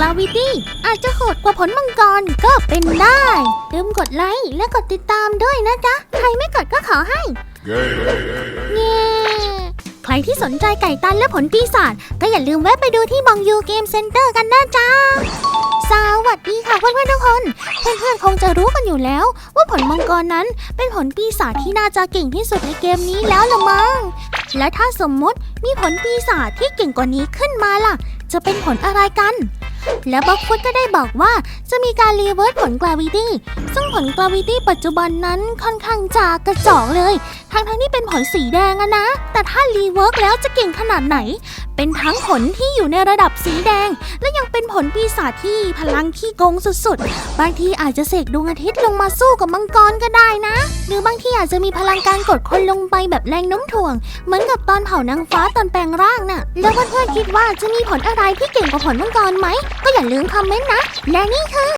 กลาวิตี้อาจจะโหดกว่าผลมังกรก็เป็นได้ลืมกดไลค์และกดติดตามด้วยนะจ๊ะ ใครไม่กดก็ขอให้เย้ใครที่สนใจไก่ตันและผลปีศาจก็อย่าลืมแวะไปดูที่บองยูเกมเซ็นเตอร์กันนะจ๊ะสวัสดีค่ะเพื่อนๆทุกคน เพื่อนๆคงจะรู้กันอยู่แล้ว ว่าผลมังกรนั้นเป็นผลปีศาจที่น่าจะเก่งที่สุดในเกมนี้แล้วละมั้ง และถ้าสมมติมีผลปีศาจที่เก่งกว่านี้ขึ้นมาล่ะ จะเป็นผลอะไรกัน และบ็อกฟุตก็ได้บอกว่าจะมีการรีเวิร์สผลกราวิตี้ ซึ่งผลกราวิตี้ปัจจุบันนั้นค่อนข้างจะกระจอกเลย ทั้งทั้งที่เป็นผลสีแดงอะนะ แต่ถ้ารีเวิร์กแล้วจะเก่งขนาดไหน เป็นทั้งผลที่อยู่ในระดับสีแดง และยังเป็นผลปีศาจที่พลังขี้โกงสุดๆ บางทีอาจจะเสกดวงอาทิตย์ลงมาสู้กับมังกรก็ได้นะ หรือบางทีอาจจะมีพลังการกดคนลงไปแบบแรงโน้มถ่วง เหมือนกับตอนเผานางฟ้าตอนแปลงร่างน่ะ แล้วเพื่อนๆคิดว่าจะมีผลอะไรที่เก่งกว่าผลมังกรไหม ก็อย่าลืมคอมเมนต์นะ และนี่คือ